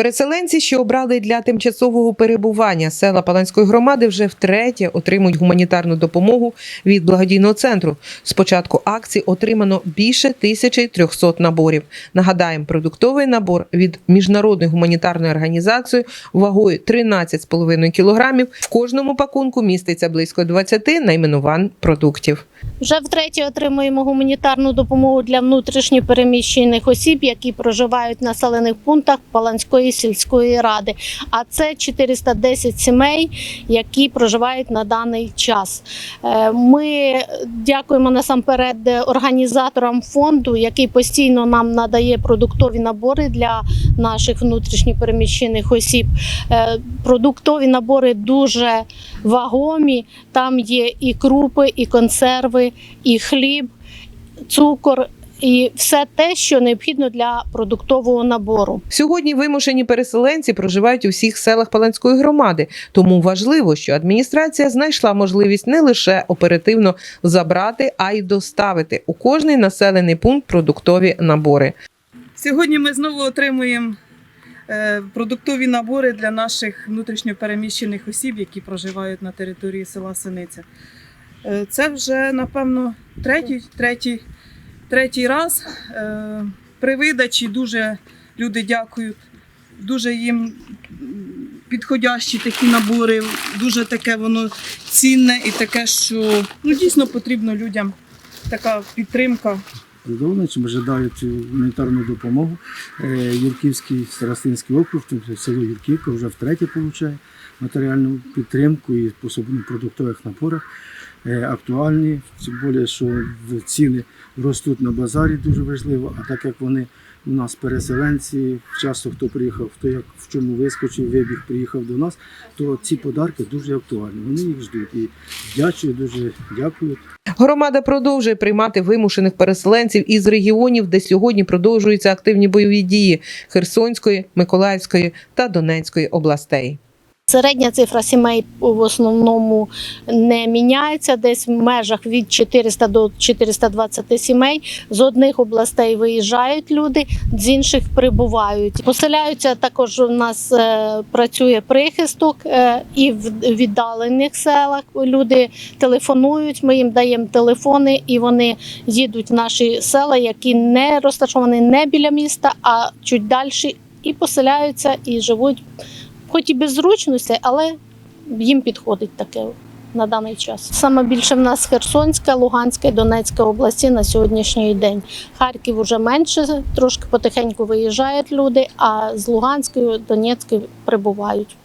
Переселенці, що обрали для тимчасового перебування села Паланської громади, вже втретє отримують гуманітарну допомогу від благодійного центру. З початку акції отримано більше 1300 наборів. Нагадаємо, продуктовий набор від міжнародної гуманітарної організації вагою 13,5 кілограмів. В кожному пакунку міститься близько 20 найменувань продуктів. Вже втретє отримуємо гуманітарну допомогу для внутрішньо переміщених осіб, які проживають в населених пунктах Паланської сільської ради. А це 410 сімей, які проживають на даний час. Е, Ми дякуємо насамперед організаторам фонду, який постійно нам надає продуктові набори для наших внутрішньо переміщених осіб. Е, Продуктові набори дуже вагомі. Там є і крупи, і консерви, і хліб, цукор. І все те, що необхідно для продуктового набору. Сьогодні вимушені переселенці проживають у всіх селах Паланської громади, тому важливо, що адміністрація знайшла можливість не лише оперативно забрати, а й доставити у кожний населений пункт продуктові набори. Сьогодні ми знову отримуємо е, продуктові набори для наших внутрішньопереміщених осіб, які проживають на території села Синиця. Е, Це вже, напевно, третій, третій, третій раз. Е, При видачі дуже люди дякують, дуже їм підходящі такі набори, дуже таке воно цінне і таке, що ну, дійсно потрібно людям така підтримка. чим ожидають гуманітарну допомогу. Е, Юрківський Старостинський округ, тобто село Юрківка вже втретє отримує матеріальну підтримку і в продуктових наборах. Е, Актуальні, тим більше, що ціни ростуть на базарі дуже важливо, а так як вони у нас переселенці, часто хто приїхав, хто як в чому вискочив, вибіг, приїхав до нас, то ці подарки дуже актуальні. Вони їх ждуть і вдячую, дуже дякую. Громада продовжує приймати вимушених переселенців із регіонів, де сьогодні продовжуються активні бойові дії Херсонської, Миколаївської та Донецької областей. Середня цифра сімей в основному не міняється, десь в межах від 400 до 420 сімей. З одних областей виїжджають люди, з інших прибувають. Поселяються також. У нас е, працює прихисток е, і в віддалених селах люди телефонують. Ми їм даємо телефони, і вони їдуть в наші села, які не розташовані не біля міста, а чуть далі, і поселяються і живуть хоч і без зручності, але їм підходить таке на даний час. Саме більше в нас Херсонська, Луганська і Донецька області на сьогоднішній день. Харків уже менше, трошки потихеньку виїжджають люди, а з Луганської, Донецької прибувають.